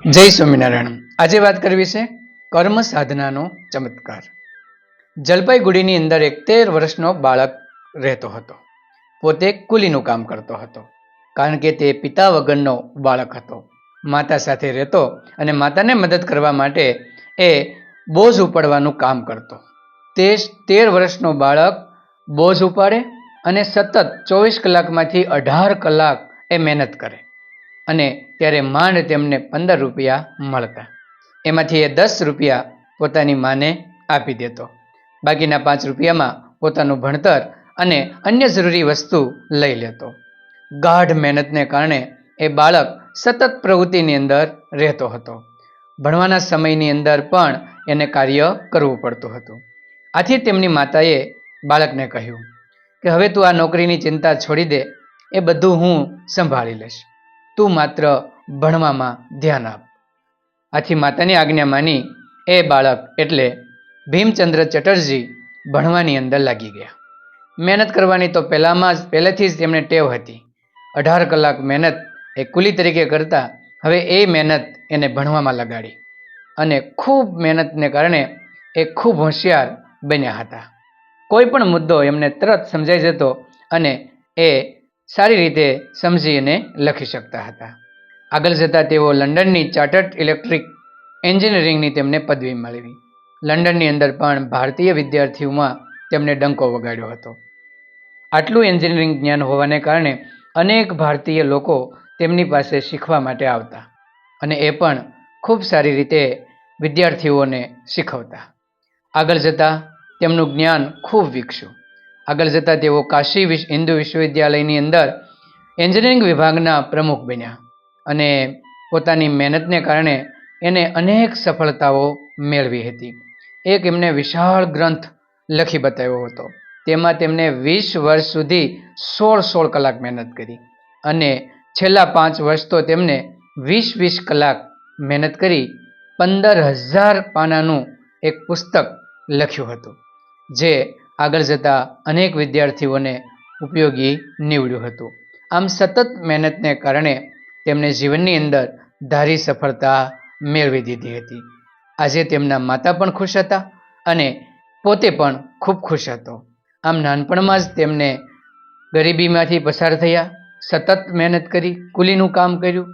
જય સ્વામિનારાયણ. આજે વાત કરવી છે કર્મ સાધનાનો ચમત્કાર. જલપાઈગુડીની અંદર એક તેર વર્ષનો બાળક રહેતો હતો. પોતે કુલીનું કામ કરતો હતો. કારણ કે તે પિતા વગરનો બાળક હતો. માતા સાથે રહેતો અને માતાને મદદ કરવા માટે એ બોઝ ઉપાડવાનું કામ કરતો. તે તેર વર્ષનો બાળક બોઝ ઉપાડે અને સતત ચોવીસ કલાકમાંથી અઢાર કલાક એ મહેનત કરે. અને ત્યારે માંડ તેમને પંદર રૂપિયા મળતા. એમાંથી એ દસ રૂપિયા પોતાની માને આપી દેતો. બાકીના પાંચ રૂપિયામાં પોતાનું ભણતર અને અન્ય જરૂરી વસ્તુ લઈ લેતો. ગાઢ મહેનતને કારણે એ બાળક સતત પ્રવૃત્તિની અંદર રહેતો હતો. ભણવાના સમયની અંદર પણ એને કાર્ય કરવું પડતું હતું. આથી તેમની માતાએ બાળકને કહ્યું કે હવે તું આ નોકરીની ચિંતા છોડી દે, એ બધું હું સંભાળી લઈશ. તું માત્ર ભણવામાં ધ્યાન આપ. આથી માતાની આજ્ઞા માની, એ બાળક, એટલે ભીમચંદ્ર ચટર્જી ભણવાની અંદર લાગી ગયા. મહેનત કરવાની તો પહેલાંમાં જ, પહેલેથી જ તેમને ટેવ હતી. અઢાર કલાક મહેનત એ કુલી તરીકે કરતા હવે એ મહેનત એને ભણવામાં લગાડી. અને ખૂબ મહેનતને કારણે એ ખૂબ હોશિયાર બન્યા હતા. કોઈ પણ મુદ્દો એમને તરત સમજાઈ જતો અને એ સારી રીતે સમજી અને લખી શકતા હતા. આગળ જતાં તેઓ લંડનની ચાર્ટર્ડ ઇલેક્ટ્રિક એન્જિનિયરિંગની તેમને પદવી મળી લંડનની અંદર પણ ભારતીય વિદ્યાર્થીઓમાં તેમને ડંકો વગાડ્યો હતો. આટલું એન્જિનિયરિંગ જ્ઞાન હોવાને કારણે અનેક ભારતીય લોકો તેમની પાસે શીખવા માટે આવતા અને એ પણ ખૂબ સારી રીતે વિદ્યાર્થીઓને શીખવતા. આગળ જતાં તેમનું જ્ઞાન ખૂબ વિકસ્યું. આગળ જતાં તેઓ કાશી હિન્દુ વિશ્વવિદ્યાલયની અંદર એન્જિનિયરિંગ વિભાગના પ્રમુખ બન્યા અને પોતાની મહેનતને કારણે એને અનેક સફળતાઓ મેળવી હતી. એક એમને વિશાળ ગ્રંથ લખી બતાવ્યો હતો. તેમાં તેમને વીસ વર્ષ સુધી સોળ સોળ કલાક મહેનત કરી અને છેલ્લા પાંચ વર્ષ તો તેમને વીસ વીસ કલાક મહેનત કરી પંદર હજાર પાનાનું એક પુસ્તક લખ્યું હતું, જે આગળ જતા અનેક વિદ્યાર્થીઓને ઉપયોગી નીવડ્યું હતું. આમ સતત મહેનતને કારણે તેમને જીવનની અંદર ધારી સફળતા મેળવી દીધી હતી. આજે તેમના માતા પણ ખુશ હતા અને પોતે પણ ખૂબ ખુશ હતો. આમ નાનપણમાં જ તેમને ગરીબીમાંથી પસાર થયા, સતત મહેનત કરી, કુલીનું કામ કર્યું,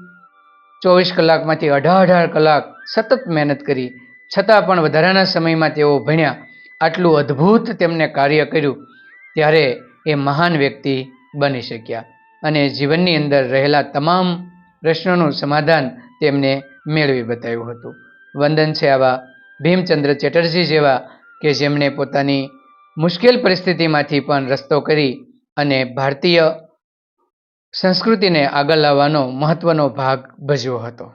ચોવીસ કલાકમાંથી અઢાર અઢાર કલાક સતત મહેનત કરી, છતાં પણ વધારાના સમયમાં તેઓ ભણ્યા આટલું અદ્ભુત તેમને કાર્ય કર્યું ત્યારે એ મહાન વ્યક્તિ બની શક્યા અને જીવનની અંદર રહેલા તમામ પ્રશ્નોનું સમાધાન તેમને મેળવી બતાવ્યું હતું. વંદન છે આવા ભીમચંદ્ર ચેટર્જી જેવા કે જેમણે પોતાની મુશ્કેલ પરિસ્થિતિમાંથી પણ રસ્તો કરી અને ભારતીય સંસ્કૃતિને આગળ લાવવાનો મહત્ત્વનો ભાગ ભજવ્યો હતો.